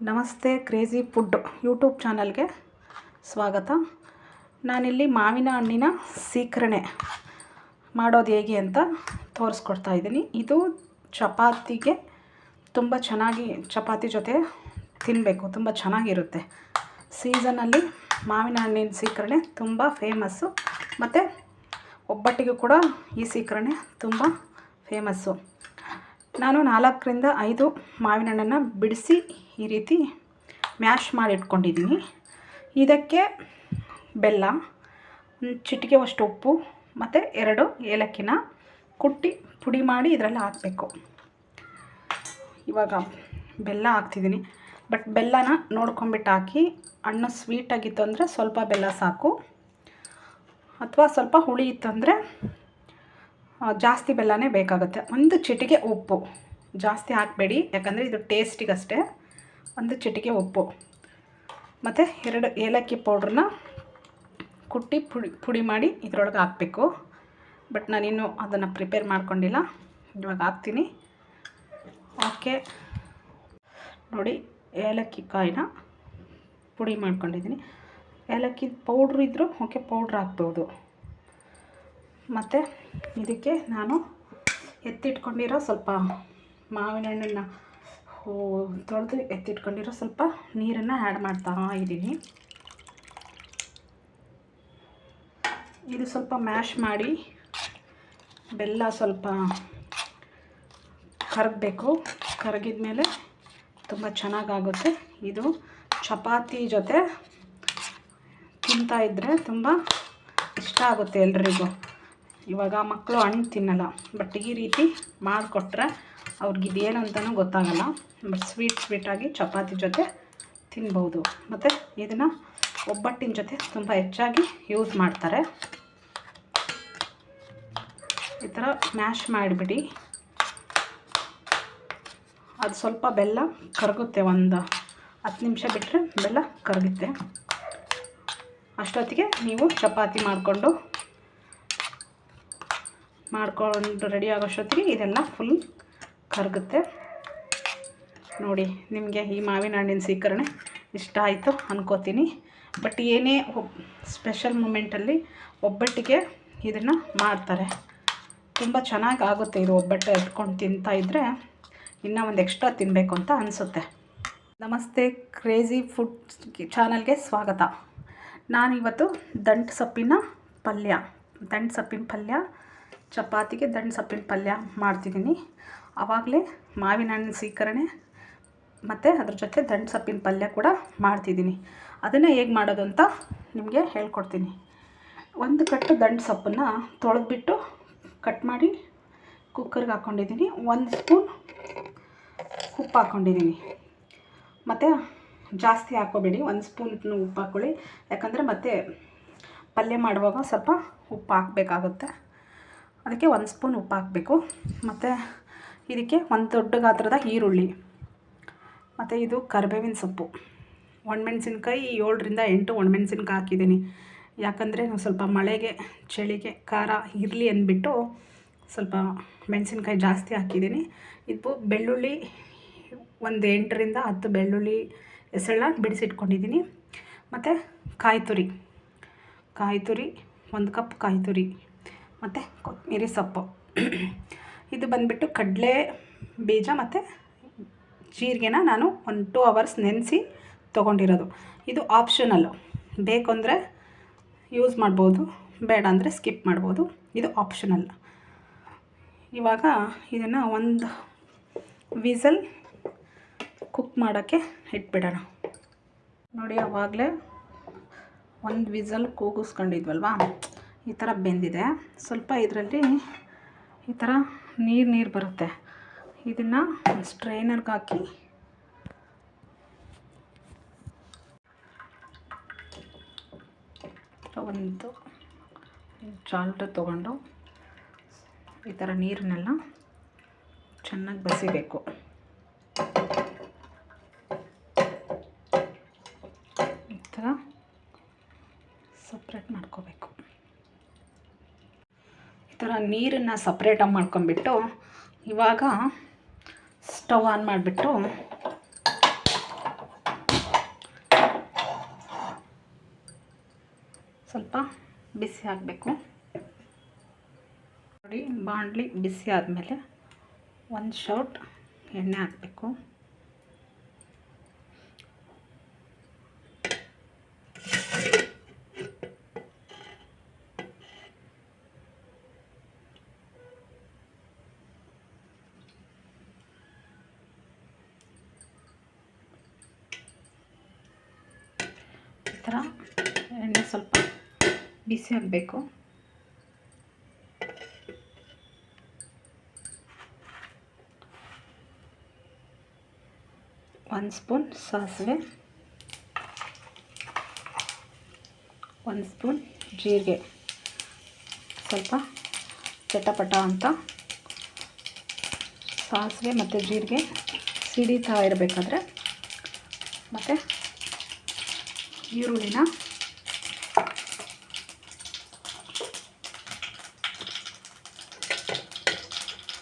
ನಮಸ್ತೆ crazy food YouTube ಚಾನಲ್ಗೆ ಸ್ವಾಗತ. ನಾನಿಲ್ಲಿ ಮಾವಿನ ಹಣ್ಣಿನ ಸೀಕರಣೆ ಮಾಡೋದು ಹೇಗೆ ಅಂತ ತೋರಿಸ್ಕೊಡ್ತಾ ಇದ್ದೀನಿ. ಇದು ಚಪಾತಿಗೆ ತುಂಬ ಚೆನ್ನಾಗಿ ಚಪಾತಿ ಜೊತೆ ತಿನ್ನಬೇಕು ತುಂಬ ಚೆನ್ನಾಗಿರುತ್ತೆ. ಸೀಸನಲ್ಲಿ ಮಾವಿನ ಹಣ್ಣಿನ ಸೀಕರಣೆ ತುಂಬ ಫೇಮಸ್ಸು. ಮತ್ತು ಒಬ್ಬಟ್ಟಿಗೂ ಕೂಡ ಈ ಸೀಕರಣೆ ತುಂಬ ಫೇಮಸ್ಸು. ನಾನು ನಾಲ್ಕರಿಂದ ಐದು ಮಾವಿನ ಹಣ್ಣನ್ನು ಬಿಡಿಸಿ ಈ ರೀತಿ ಮ್ಯಾಶ್ ಮಾಡಿ ಇಟ್ಕೊಂಡಿದ್ದೀನಿ ಇದಕ್ಕೆ ಬೆಲ್ಲ ಒಂದು ಚಿಟಿಕೆವಷ್ಟು ಉಪ್ಪು, ಮತ್ತು ಎರಡು ಏಲಕ್ಕಿನ ಕುಟ್ಟಿ ಪುಡಿ ಮಾಡಿ ಇದರಲ್ಲಿ ಹಾಕಬೇಕು. ಇವಾಗ ಬೆಲ್ಲ ಹಾಕ್ತಿದ್ದೀನಿ. ಬಟ್ ಬೆಲ್ಲನ ನೋಡ್ಕೊಂಬಿಟ್ಟು ಹಾಕಿ ಹಣ್ಣು ಸ್ವೀಟಾಗಿತ್ತು ಅಂದರೆ ಸ್ವಲ್ಪ ಬೆಲ್ಲ ಸಾಕು. ಅಥವಾ ಸ್ವಲ್ಪ ಹುಳಿ ಇತ್ತು ಅಂದರೆ ಜಾಸ್ತಿ ಬೆಲ್ಲನೇ ಬೇಕಾಗುತ್ತೆ. ಒಂದು ಚಿಟಿಕೆ ಉಪ್ಪು ಜಾಸ್ತಿ ಹಾಕಬೇಡಿ. ಯಾಕಂದರೆ ಇದು ಟೇಸ್ಟಿಗಷ್ಟೇ ಒಂದು ಚಿಟಿಕೆ ಉಪ್ಪು. ಮತ್ತು ಎರಡು ಏಲಕ್ಕಿ ಪೌಡ್ರನ್ನ ಕುಟ್ಟಿ ಪುಡಿ ಪುಡಿ ಮಾಡಿ ಇದರೊಳಗೆ ಹಾಕಬೇಕು. ಬಟ್ ನಾನಿನ್ನೂ ಅದನ್ನು ಪ್ರಿಪೇರ್ ಮಾಡ್ಕೊಂಡಿಲ್ಲ. ಇವಾಗ ಹಾಕ್ತೀನಿ. ಓಕೆ. ನೋಡಿ, ಏಲಕ್ಕಿ ಕಾಯಿನ ಪುಡಿ ಮಾಡ್ಕೊಂಡಿದ್ದೀನಿ. ಏಲಕ್ಕಿ ಪೌಡ್ರ್ ಇದ್ದರೂ ಓಕೆ, ಪೌಡ್ರ್ ಹಾಕ್ಬೋದು. ಮತ್ತು ಇದಕ್ಕೆ ನಾನು ಎತ್ತಿಟ್ಕೊಂಡಿರೋ ಸ್ವಲ್ಪ ಮಾವಿನ ಹಣ್ಣನ್ನು ತೊಳೆದು ಎತ್ತಿಟ್ಕೊಂಡಿರೋ ಸ್ವಲ್ಪ ನೀರನ್ನು ಆ್ಯಡ್ ಮಾಡ್ತಾ ಇದ್ದೀನಿ ಇದು ಸ್ವಲ್ಪ ಮ್ಯಾಶ್ ಮಾಡಿ ಬೆಲ್ಲ ಸ್ವಲ್ಪ ಕರಗಬೇಕು. ಕರಗಿದ ಮೇಲೆ ತುಂಬ ಚೆನ್ನಾಗಾಗುತ್ತೆ. ಇದು ಚಪಾತಿ ಜೊತೆ ತಿಂತಾ ಇದ್ದರೆ ತುಂಬ ಇಷ್ಟ ಆಗುತ್ತೆ ಎಲ್ರಿಗೂ. ಇವಾಗ ಮಕ್ಕಳು ಹಣ್ಣು ತಿನ್ನಲ್ಲ, ಬಟ್ ಈ ರೀತಿ ಮಾಡಿಕೊಟ್ರೆ ಅವ್ರಿಗೆ ಇದೇನು ಅಂತಲೂ ಗೊತ್ತಾಗಲ್ಲ. ಸ್ವೀಟ್ ಸ್ವೀಟಾಗಿ ಚಪಾತಿ ಜೊತೆ ತಿನ್ಬೋದು ಮತ್ತು ಇದನ್ನು ಒಬ್ಬಟ್ಟಿನ ಜೊತೆ ತುಂಬ ಹೆಚ್ಚಾಗಿ ಯೂಸ್ ಮಾಡ್ತಾರೆ. ಈ ಥರ ಮ್ಯಾಶ್ ಮಾಡಿಬಿಡಿ. ಅದು ಸ್ವಲ್ಪ ಬೆಲ್ಲ ಕರಗುತ್ತೆ, ಒಂದು ಹತ್ತು ನಿಮಿಷ ಬಿಟ್ಟರೆ ಬೆಲ್ಲ ಕರಗುತ್ತೆ. ಅಷ್ಟೊತ್ತಿಗೆ ನೀವು ಚಪಾತಿ ಮಾಡಿಕೊಂಡು ಮಾಡಿಕೊಂಡು ರೆಡಿ ಆಗೋಷ್ಟೊತ್ತಿಗೆ ಇದೆಲ್ಲ ಫುಲ್ ಕರಗುತ್ತೆ. ನೋಡಿ, ನಿಮಗೆ ಈ ಮಾವಿನ ಹಣ್ಣಿನ ಸೀಕರಣೆ ಇಷ್ಟ ಆಯಿತು ಅನ್ಕೋತೀನಿ. ಬಟ್ ಏನೇ ಸ್ಪೆಷಲ್ ಮೂಮೆಂಟಲ್ಲಿ ಒಬ್ಬಟ್ಟಿಗೆ ಇದನ್ನು ಮಾಡ್ತಾರೆ. ತುಂಬ ಚೆನ್ನಾಗಿ ಆಗುತ್ತೆ ಇದು ಒಬ್ಬಟ್ಟು ಇಟ್ಕೊಂಡು ತಿಂತಾ ಇದ್ದರೆ ಇನ್ನೂ ಒಂದು ಎಕ್ಸ್ಟ್ರಾ ತಿನ್ನಬೇಕು ಅಂತ ಅನಿಸುತ್ತೆ. ನಮಸ್ತೆ ಕ್ರೇಜಿ ಫುಡ್ ಚಾನಲ್ಗೆ ಸ್ವಾಗತ. ನಾನಿವತ್ತು ದಂಟು ಸೊಪ್ಪಿನ ಪಲ್ಯ, ದಂಟು ಸೊಪ್ಪಿನ ಪಲ್ಯ, ಚಪಾತಿಗೆ ದಂಟು ಸೊಪ್ಪಿನ ಪಲ್ಯ ಮಾಡ್ತಿದ್ದೀನಿ. ಆವಾಗಲೇ ಮಾವಿನ ಹಣ್ಣಿನ ಸೀಕರಣೆ ಮತ್ತು ಅದ್ರ ಜೊತೆ ದಂಟು ಸೊಪ್ಪಿನ ಪಲ್ಯ ಕೂಡ ಮಾಡ್ತಿದ್ದೀನಿ. ಅದನ್ನು ಹೇಗೆ ಮಾಡೋದು ಅಂತ ನಿಮಗೆ ಹೇಳ್ಕೊಡ್ತೀನಿ. ಒಂದು ಕಟ್ಟು ದಂಟು ಸೊಪ್ಪನ್ನು ತೊಳೆದ್ಬಿಟ್ಟು ಕಟ್ ಮಾಡಿ ಕುಕ್ಕರ್ಗೆ ಹಾಕ್ಕೊಂಡಿದ್ದೀನಿ ಒಂದು ಸ್ಪೂನ್ ಉಪ್ಪು ಹಾಕ್ಕೊಂಡಿದ್ದೀನಿ ಮತ್ತು ಜಾಸ್ತಿ ಹಾಕೋಬೇಡಿ ಒಂದು ಸ್ಪೂನ್ ಉಪ್ಪು ಹಾಕ್ಕೊಳ್ಳಿ ಯಾಕಂದರೆ ಮತ್ತೆ ಪಲ್ಯ ಮಾಡುವಾಗ ಸ್ವಲ್ಪ ಉಪ್ಪು ಹಾಕಬೇಕಾಗುತ್ತೆ. ಅದಕ್ಕೆ ಒಂದು ಸ್ಪೂನ್ ಉಪ್ಪು ಹಾಕಬೇಕು. ಮತ್ತು ಇದಕ್ಕೆ ಒಂದು ದೊಡ್ಡ ಗಾತ್ರದ ಈರುಳ್ಳಿ. ಮತ್ತು ಇದು ಕರ್ಬೇವಿನ ಸೊಪ್ಪು. ಒಣಮೆಣಸಿನ್ಕಾಯಿ ಏಳರಿಂದ ಎಂಟು ಒಣಮೆಣ್ಸಿನ್ಕಾಯಿ ಹಾಕಿದ್ದೀನಿ. ಯಾಕಂದರೆ ನಾವು ಸ್ವಲ್ಪ ಮಳೆಗೆ, ಚಳಿಗೆ ಖಾರ ಇರಲಿ ಅಂದ್ಬಿಟ್ಟು ಸ್ವಲ್ಪ ಮೆಣಸಿನ್ಕಾಯಿ ಜಾಸ್ತಿ ಹಾಕಿದ್ದೀನಿ. ಇದು ಬೆಳ್ಳುಳ್ಳಿ ಒಂದು ಎಂಟರಿಂದ ಹತ್ತು ಬೆಳ್ಳುಳ್ಳಿ ಹೆಸರನ್ನ ಬಿಡಿಸಿಟ್ಕೊಂಡಿದ್ದೀನಿ. ಮತ್ತು ಕಾಯಿ ತುರಿ. ಕಾಯಿ ತುರಿ, ಒಂದು ಕಪ್ ಕಾಯಿ ತುರಿ, ಮತ್ತು ಕೊತ್ತಂಬರಿ ಸೊಪ್ಪು. ಇದು ಬಂದುಬಿಟ್ಟು ಕಡಲೆ ಬೀಜ ಮತ್ತು ಜೀರಿಗೆನ ನಾನು ಒಂದು ಟೂ ಅವರ್ಸ್ ನೆನೆಸಿ ತೊಗೊಂಡಿರೋದು. ಇದು ಆಪ್ಷನಲ್ಲು ಬೇಕು ಅಂದರೆ ಯೂಸ್ ಮಾಡ್ಬೋದು, ಬೇಡ ಅಂದರೆ ಸ್ಕಿಪ್ ಮಾಡ್ಬೋದು. ಇದು ಆಪ್ಷನಲ್ ಇವಾಗ ಇದನ್ನು ಒಂದು ವಿಸಲ್ ಕುಕ್ ಮಾಡೋಕ್ಕೆ ಇಟ್ಬಿಡೋಣ. ನೋಡಿ ಆವಾಗಲೇ ಒಂದು ವಿಸಲ್ ಕೂಗಿಸ್ಕೊಂಡಿದ್ವಲ್ವಾ? ಈ ಥರ ಬೆಂದಿದೆ. ಸ್ವಲ್ಪ ಇದರಲ್ಲಿ ಈ ಥರ ನೀರು ನೀರು ಬರುತ್ತೆ. ಇದನ್ನು ಸ್ಟ್ರೈನರ್ಗೆ ಹಾಕಿ. ಒಂದು ಚಾಲ್ಟ್ ತೊಗೊಂಡು ಈ ಥರ ನೀರನ್ನೆಲ್ಲ ಚೆನ್ನಾಗಿ ಬಸಿಬೇಕು. ಈ ಥರ ಸಪ್ರೇಟ್ ಮಾಡ್ಕೋಬೇಕು. ಈ ಥರ ನೀರನ್ನು ಸಪ್ರೇಟಾಗಿ ಮಾಡ್ಕೊಂಬಿಟ್ಟು ಇವಾಗ ಸ್ಟವ್ ಆನ್ ಮಾಡಿಬಿಟ್ಟು ಸ್ವಲ್ಪ ಬಿಸಿ ಹಾಕಬೇಕು. ನೋಡಿ ಬಾಣಲಿ ಬಿಸಿ ಆದಮೇಲೆ ಒಂದು ಶೌಟ್ ಎಣ್ಣೆ ಹಾಕಬೇಕು. ಥರ ಎಣ್ಣೆ ಸ್ವಲ್ಪ ಬಿಸಿ ಆಗಬೇಕು. ಒಂದು ಸ್ಪೂನ್ ಸಾಸಿವೆ. ಒಂದು ಸ್ಪೂನ್ ಜೀರಿಗೆ. ಸ್ವಲ್ಪ ಚಟಪಟ ಅಂತ. ಸಾಸಿವೆ ಮತ್ತು ಜೀರಿಗೆ ಸಿಡಿತಾ ಇರಬೇಕಾದ್ರೆ ಮತ್ತು ಈರುಳ್ಳಿನ.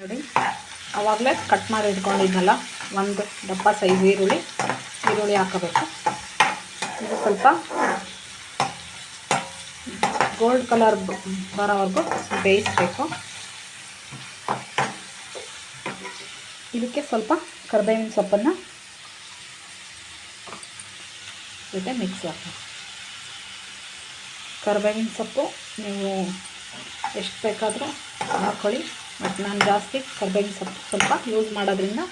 ನೋಡಿ, ಅವಾಗಲೇ ಕಟ್ ಮಾಡಿ ಇಟ್ಕೊಂಡಿದ್ನಲ್ಲ, ಒಂದು ದಪ್ಪ ಸೈಜ್ ಈರುಳ್ಳಿ ಈರುಳ್ಳಿ ಹಾಕಬೇಕು. ಇದು ಸ್ವಲ್ಪ ಗೋಲ್ಡ್ ಕಲರ್ ಬರೋವರೆಗೂ ಬೇಯಿಸಬೇಕು. ಇದಕ್ಕೆ ಸ್ವಲ್ಪ ಕರ್ಬೇವಿನ ಸೊಪ್ಪನ್ನು ಜೊತೆ ಮಿಕ್ಸ್ ಹಾಕಿ. ಕರ್ಬೇವಿನ ಸೊಪ್ಪು, ನೀವು ಎಷ್ಟು ಬೇಕಾದರೂ ಹಾಕ್ಕೊಳ್ಳಿ ಬಟ್ ನಾನು ಜಾಸ್ತಿ ಕರ್ಬೇವಿನ ಸೊಪ್ಪು ಸ್ವಲ್ಪ ಯೂಸ್ ಮಾಡೋದ್ರಿಂದ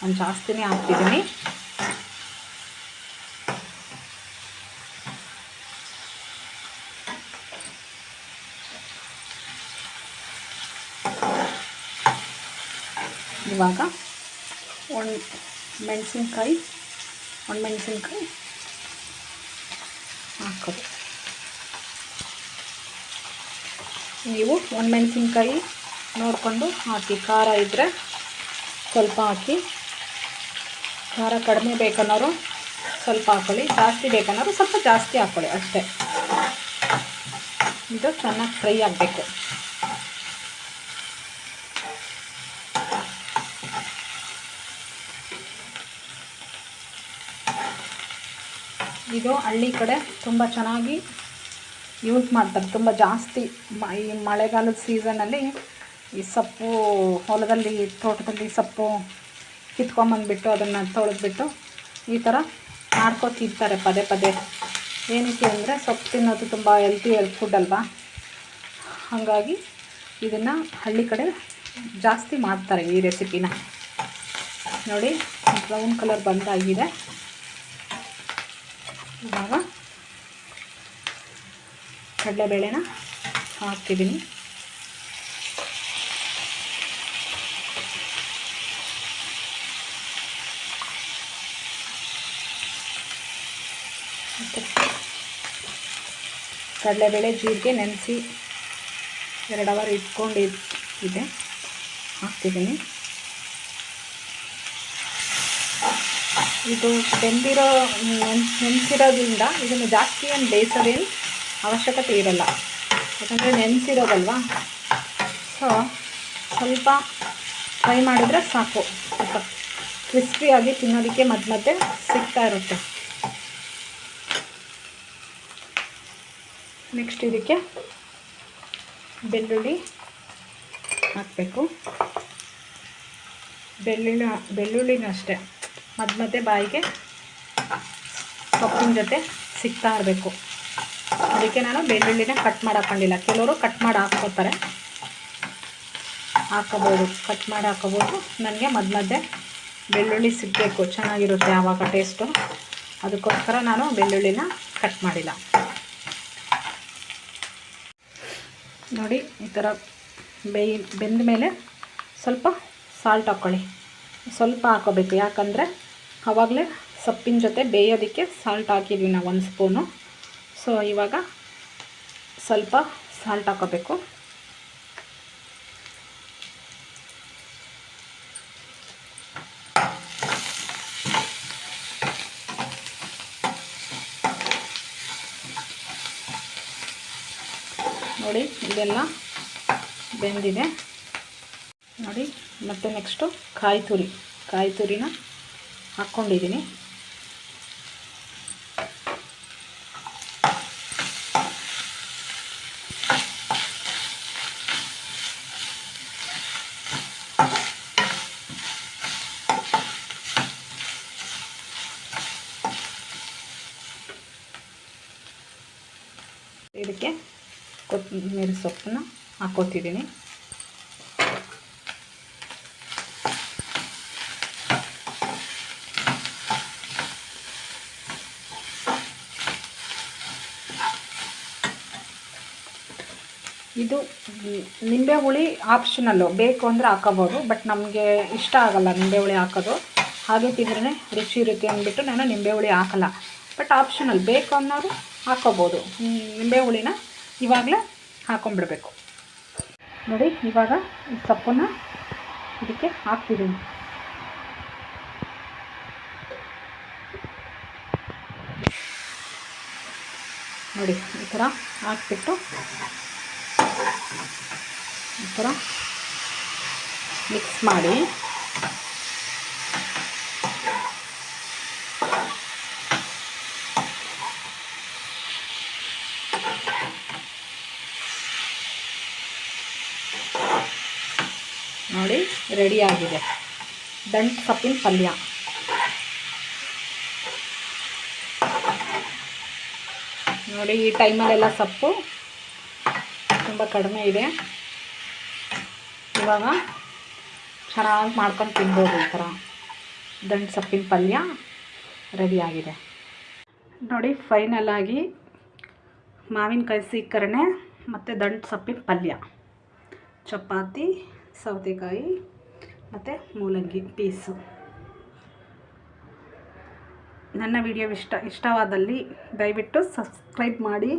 ನಾನು ಜಾಸ್ತಿನೇ ಹಾಕ್ತಿದ್ದೀನಿ. ಇವಾಗ ಒಣ ಮೆಣಸಿನ್ಕಾಯಿ ಒಣ ಮೆಣಸಿನ್ಕಾಯಿ ಹಾಕೋದು ನೀವು ಒಣಮೆಣಸಿನ್ಕಾಯಿ ನೋಡಿಕೊಂಡು ಹಾಕಿ, ಖಾರ ಇದ್ದರೆ ಸ್ವಲ್ಪ ಹಾಕಿ. ಖಾರ ಕಡಿಮೆ ಬೇಕನ್ನೋರು ಸ್ವಲ್ಪ ಹಾಕ್ಕೊಳ್ಳಿ ಜಾಸ್ತಿ ಬೇಕನ್ನೋರು ಸ್ವಲ್ಪ ಜಾಸ್ತಿ ಹಾಕ್ಕೊಳ್ಳಿ ಅಷ್ಟೇ. ಇದು ಚೆನ್ನಾಗಿ ಫ್ರೈ ಆಗಬೇಕು. ಇದು ಹಳ್ಳಿ ಕಡೆ ತುಂಬ ಚೆನ್ನಾಗಿ ಯೂಸ್ ಮಾಡ್ತಾರೆ. ತುಂಬ ಜಾಸ್ತಿ ಈ ಮಳೆಗಾಲದ ಸೀಸನಲ್ಲಿ ಈ ಸೊಪ್ಪು, ಹೊಲದಲ್ಲಿ, ತೋಟದಲ್ಲಿ ಸೊಪ್ಪು ಕಿತ್ಕೊಂಬಂದ್ಬಿಟ್ಟು ಅದನ್ನು ತೊಳೆದ್ಬಿಟ್ಟು ಈ ಥರ ಮಾಡ್ಕೊ ತಿಂತಾರೆ ಪದೇ ಪದೇ. ಏನಕ್ಕೆ ಅಂದರೆ ಸೊಪ್ಪು ತಿನ್ನೋದು ತುಂಬ ಹೆಲ್ತಿ ಫುಡ್ ಅಲ್ವಾ? ಹಾಗಾಗಿ ಇದನ್ನು ಹಳ್ಳಿ ಕಡೆ ಜಾಸ್ತಿ ಮಾಡ್ತಾರೆ ಈ ರೆಸಿಪಿನ ನೋಡಿ ಬ್ರೌನ್ ಕಲರ್ ಬಂದಾಗಿದೆ. ಇವಾಗ ಕಡಲೆಬೇಳೆನ ಹಾಕ್ತಿದ್ದೀನಿ. ಕಡಲೆಬೇಳೆ ಜೀರಿಗೆ ನೆನೆಸಿ ಎರಡು ಅವರ್ ಇಟ್ಕೊಂಡಿದ್ದೆ ಹಾಕ್ತಿದ್ದೀನಿ. ಇದು ಬೆಂದಿರೋ ನೆನೆಸಿರೋದ್ರಿಂದ ಇದನ್ನು ಜಾಸ್ತಿ ಏನು ಬೇಯಿಸೋದೇನು ಅವಶ್ಯಕತೆ ಇರಲ್ಲ. ಯಾಕಂದರೆ ನೆನೆಸಿರೋದಲ್ವ? ಸೊ ಸ್ವಲ್ಪ ಫ್ರೈ ಮಾಡಿದ್ರೆ ಸಾಕು. ಸ್ವಲ್ಪ ಕ್ರಿಸ್ಪಿಯಾಗಿ ತಿನ್ನೋದಕ್ಕೆ ಮಧ್ಯ ಮಧ್ಯೆ ಸಿಗ್ತಾ ಇರುತ್ತೆ. ನೆಕ್ಸ್ಟ್ ಇದಕ್ಕೆ ಬೆಳ್ಳುಳ್ಳಿ ಹಾಕಬೇಕು. ಬೆಳ್ಳುಳ್ಳಿ, ಬೆಳ್ಳುಳ್ಳಿನೂ ಅಷ್ಟೇ. ಮಧ್ಯ ಮತ್ತೆ ಬಾಯಿಗೆ ಸೊಪ್ಪಿನ ಜೊತೆ ಸಿಗ್ತಾ ಇರಬೇಕು. ಅದಕ್ಕೆ ನಾನು ಬೆಳ್ಳುಳ್ಳಿನ ಕಟ್ ಮಾಡಿ ಹಾಕೊಂಡಿಲ್ಲ. ಕೆಲವರು ಕಟ್ ಮಾಡಿ ಹಾಕ್ಕೋತಾರೆ. ಹಾಕೋಬೋದು. ಕಟ್ ಮಾಡಿ ಹಾಕೋಬೋದು. ನನಗೆ ಮಧ್ಯ ಮಧ್ಯೆ ಬೆಳ್ಳುಳ್ಳಿ ಸಿಗಬೇಕು. ಚೆನ್ನಾಗಿರುತ್ತೆ ಆವಾಗ ಟೇಸ್ಟು ಅದಕ್ಕೋಸ್ಕರ ನಾನು ಬೆಳ್ಳುಳ್ಳಿನ ಕಟ್ ಮಾಡಿಲ್ಲ. ನೋಡಿ, ಈ ಥರ ಬೇಯಿ ಬೆಂದ ಮೇಲೆ ಸ್ವಲ್ಪ ಸಾಲ್ಟ್ ಹಾಕ್ಕೊಳ್ಳಿ ಸ್ವಲ್ಪ ಹಾಕೋಬೇಕು. ಯಾಕಂದರೆ ಆವಾಗಲೇ ಸೊಪ್ಪಿನ ಜೊತೆ ಬೇಯೋದಕ್ಕೆ ಸಾಲ್ಟ್ ಹಾಕಿದ್ವಿ ನಾವು ಒಂದು ಸ್ಪೂನು. ಸೊ ಇವಾಗ ಸ್ವಲ್ಪ ಸಾಲ್ಟ್ ಹಾಕೋಬೇಕು. ನೋಡಿ, ಇದೆಲ್ಲ ಬೆಂದಿದೆ. ನೋಡಿ, ಮತ್ತು ನೆಕ್ಸ್ಟು ಕಾಯಿ ತುರಿ ಕಾಯಿ ತುರಿನ ಹಾಕ್ಕೊಂಡು ಇದೀನಿ ಇದಕ್ಕೆ ಕೊತ್ತಂಬರಿ ಸೊಪ್ಪನ್ನ ಹಾಕ್ಕೊತಿದ್ದೀನಿ ಇದು ನಿಂಬೆ ಹುಳಿ ಆಪ್ಷನಲ್ಲು ಬೇಕು ಅಂದರೆ ಹಾಕೋಬೋದು ಬಟ್ ನಮಗೆ ಇಷ್ಟ ಆಗೋಲ್ಲ ನಿಂಬೆ ಹುಳಿ ಹಾಕೋದು. ಹಾಗೆ ತಿಂದ್ರೇ ರುಚಿ ಇರುತ್ತೆ ಅಂದ್ಬಿಟ್ಟು ನಾನು ನಿಂಬೆ ಹುಳಿ ಹಾಕಲ್ಲ. ಬಟ್ ಆಪ್ಷನಲ್ ಬೇಕು ಅನ್ನೋರು ಹಾಕೋಬೋದು. ನಿಂಬೆ ಹುಳಿನ ಇವಾಗಲೇ ಹಾಕೊಂಡ್ಬಿಡ್ಬೇಕು. ನೋಡಿ, ಇವಾಗ ಈ ಸೊಪ್ಪನ್ನು ಇದಕ್ಕೆ ಹಾಕ್ತಿದ್ದೀನಿ ನೋಡಿ, ಈ ಥರ ಹಾಕ್ಬಿಟ್ಟು ಈ ಥರ ಮಿಕ್ಸ್ ಮಾಡಿ. ನೋಡಿ ರೆಡಿಯಾಗಿದೆ ದಂಟು ಸೊಪ್ಪಿನ ಪಲ್ಯ. ನೋಡಿ ಈ ಟೈಮಲ್ಲೆಲ್ಲ ಸೊಪ್ಪು. ತುಂಬ ಕಡಿಮೆ ಇದೆ. ಇವಾಗ ಚೆನ್ನಾಗಿ ಮಾಡ್ಕೊಂಡು ತಿನ್ಬೋದು ಈ ಥರ ದಂಟು ಸೊಪ್ಪಿನ ಪಲ್ಯ ರೆಡಿಯಾಗಿದೆ ನೋಡಿ ಫೈನಲ್ ಮಾವಿನಕಾಯಿ ಸೀಕರಣೆ ಮತ್ತು ದಂಟು ಸೊಪ್ಪಿನ ಪಲ್ಯ. ಚಪಾತಿ, ಸೌತೆಕಾಯಿ ಮತ್ತು ಮೂಲಂಗಿ ಪೀಸು. ನನ್ನ ವಿಡಿಯೋ ಇಷ್ಟ ಇಷ್ಟವಾದಲ್ಲಿ ದಯವಿಟ್ಟು ಸಬ್ಸ್ಕ್ರೈಬ್ ಮಾಡಿ.